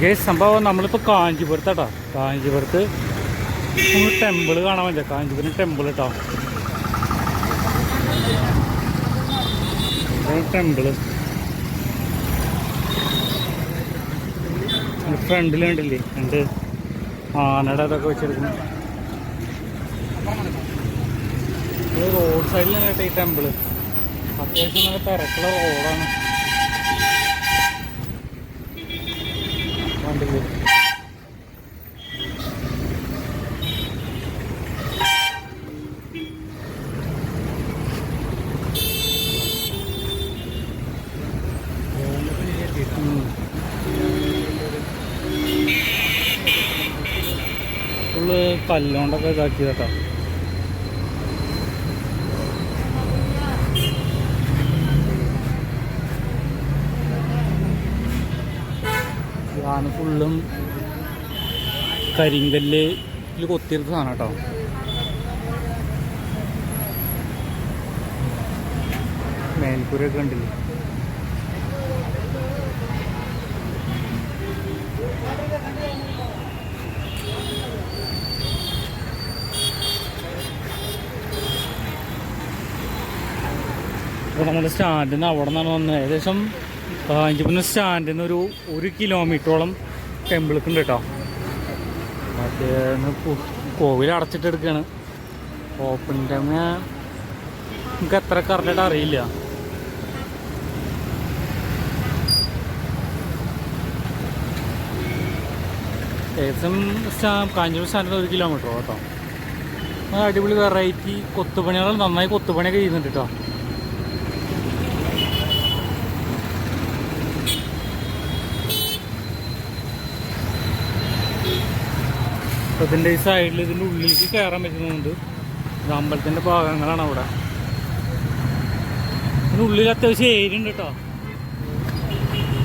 ഗേ സംഭവം നമ്മളിപ്പോൾ കാഞ്ചീപുരത്താട്ടോ കാഞ്ചീപുരത്ത് നമ്മൾ ടെമ്പിൾ കാണാൻ പറ്റില്ല കാഞ്ചീപുരം ടെമ്പിൾ കേട്ടോ ടെമ്പിൾ ഫ്രണ്ടിൽ കണ്ടില്ലേ? രണ്ട് ആനയുടെ അതൊക്കെ വെച്ചെടുക്കുന്നു. റോഡ് സൈഡിലാണ് കേട്ടോ ഈ ടെമ്പിൾ അത്യാവശ്യം നല്ല തിരക്കുള്ള റോഡാണ് ഉം. ഫുള്ള് കല്ലുകൊണ്ടൊക്കെ ഇതാക്കിയതാട്ടോ ഇതാണ് ഫുള്ളും കരിങ്കല്ല് കൊത്തിയെടുത്ത സാധനം കേട്ടോ. മേൽക്കൂരൊക്കെ ഉണ്ടല്ലേ അപ്പോൾ നമ്മുടെ സ്റ്റാൻഡിൽ നിന്ന് അവിടെ നിന്നാണ് വന്നത്. ഏകദേശം കാഞ്ചിപുരം സ്റ്റാൻഡിൽ നിന്ന് ഒരു ഒരു കിലോമീറ്ററോളം ടെമ്പിൾക്ക് ഉണ്ട് കേട്ടോ. മറ്റേ കോവിൽ അടച്ചിട്ട് എടുക്കുകയാണ് ഓപ്പൺ ടൈം നമുക്ക് എത്ര കറക്റ്റായിട്ട് അറിയില്ല. ഏകദേശം കാഞ്ചൂർ സ്റ്റാൻഡിൽ ഒരു കിലോമീറ്റർ കേട്ടോ. അടിപൊളി വെറൈറ്റി കൊത്തുപണികൾ നന്നായി കൊത്തുപണിയൊക്കെ ചെയ്യുന്നുണ്ട് കേട്ടോ. അപ്പോൾ ഇതിന്റെ ഈ സൈഡിൽ ഇതിന്റെ ഉള്ളിലേക്ക് കയറാൻ പറ്റുന്നുണ്ട്. ഇത് അമ്പലത്തിന്റെ ഭാഗങ്ങളാണ് അവിടെ. ഇതിന്റെ ഉള്ളിൽ അത്യാവശ്യം ഏരിയ ഉണ്ട് കേട്ടോ.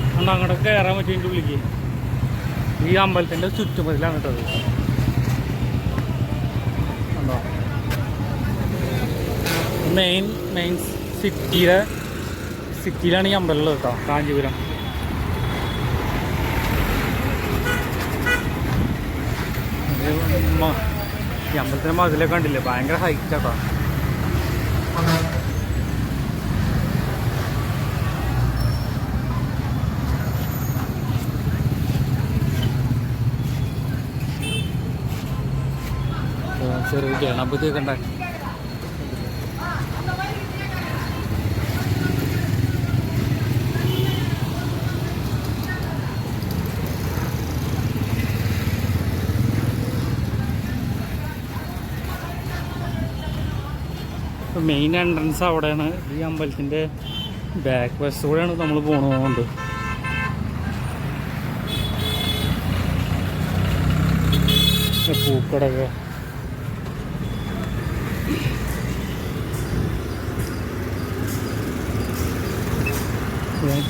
അതുകൊണ്ട് അങ്ങോട്ടൊക്കെ കയറാൻ പറ്റും ഇതിന്റെ ഉള്ളിലേക്ക്. ഈ അമ്പലത്തിന്റെ ചുറ്റുമതിലാണ് കേട്ടത് കണ്ടോ? മെയിൻ മെയിൻ സിറ്റിയിലെ സിറ്റിയിലാണ് ഈ അമ്പലമുള്ളത് കേട്ടോ കാഞ്ചീപുരം. ഇത് മ- ഈ അമ്പലത്തിന്റെ മതിലൊക്കെ കണ്ടില്ലേ? ഭയങ്കര ഹൈറ്റാട്ടോ ചെറിയ ഗണപതിയൊക്കെ ഉണ്ടാക്കി മെയിൻ എൻട്രൻസ് അവിടെയാണ്. ഈ അമ്പലത്തിന്റെ ബാക്ക് വശത്ത് കൂടെയാണ് നമ്മൾ പോകുന്നത്. പൂക്കടൊക്കെ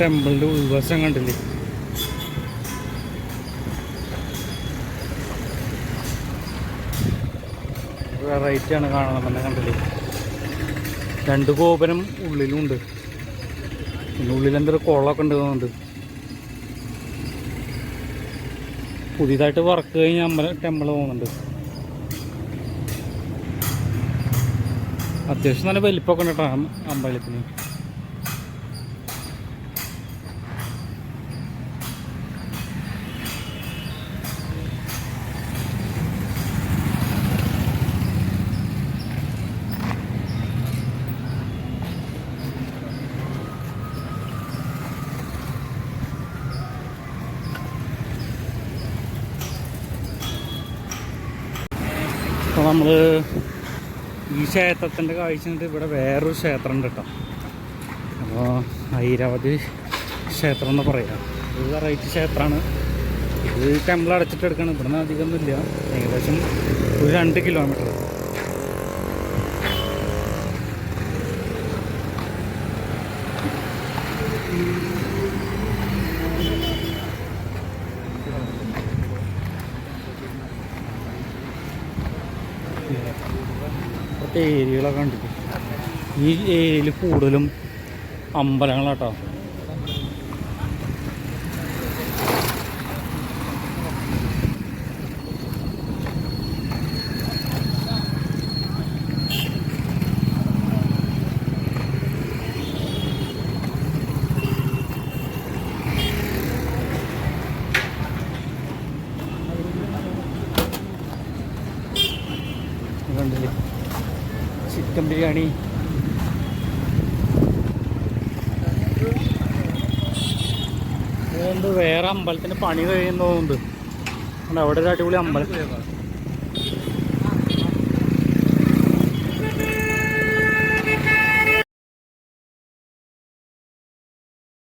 ടെമ്പിളിന്റെ ഉൾവശം കണ്ടില്ലേ? വെറൈറ്റിയാണ് കാണണം എന്നെ കണ്ടില്ലേ? രണ്ട് ഗോപുരം ഉള്ളിലുണ്ട്. പിന്നെ ഉള്ളിൽ എന്തൊരു കുളമൊക്കെ ഉണ്ട് തോന്നുന്നുണ്ട്. പുതിയതായിട്ട് വർക്ക് കഴിഞ്ഞ അമ്പലം ടെമ്പിൾ പോകുന്നുണ്ട്. അത്യാവശ്യം നല്ല വലിപ്പമൊക്കെ ഉണ്ട് കേട്ടോ അമ്പലത്തിന് അപ്പോൾ നമ്മൾ ഈ ക്ഷേത്രത്തിന്റെ കാഴ്ച ഇവിടെ വേറൊരു ക്ഷേത്രം ഉണ്ട് കേട്ടോ. അപ്പോൾ ഐരാവതി ക്ഷേത്രം എന്ന് പറയാം. ഇത് വെറൈറ്റി ക്ഷേത്രമാണ്. ഇത് ടെമ്പിൾ അടച്ചിട്ട് എടുക്കണം. ഇവിടുന്ന് അധികമൊന്നുമില്ല. ഏകദേശം ഒരു രണ്ട് കിലോമീറ്റർ ഇവിടുത്തെ ഏരിയകളൊക്കെ ഉണ്ട് ഈ ഏരിയയിൽ കൂടുതലും അമ്പലങ്ങളാട്ടോ കണ്ടില്ലേ ചിക്കൻ ബിരിയാണി. വേറെ അമ്പലത്തിന് പണി കഴിയുന്നതുകൊണ്ട് അവിടെ ഒരു അടിപൊളി അമ്പലം.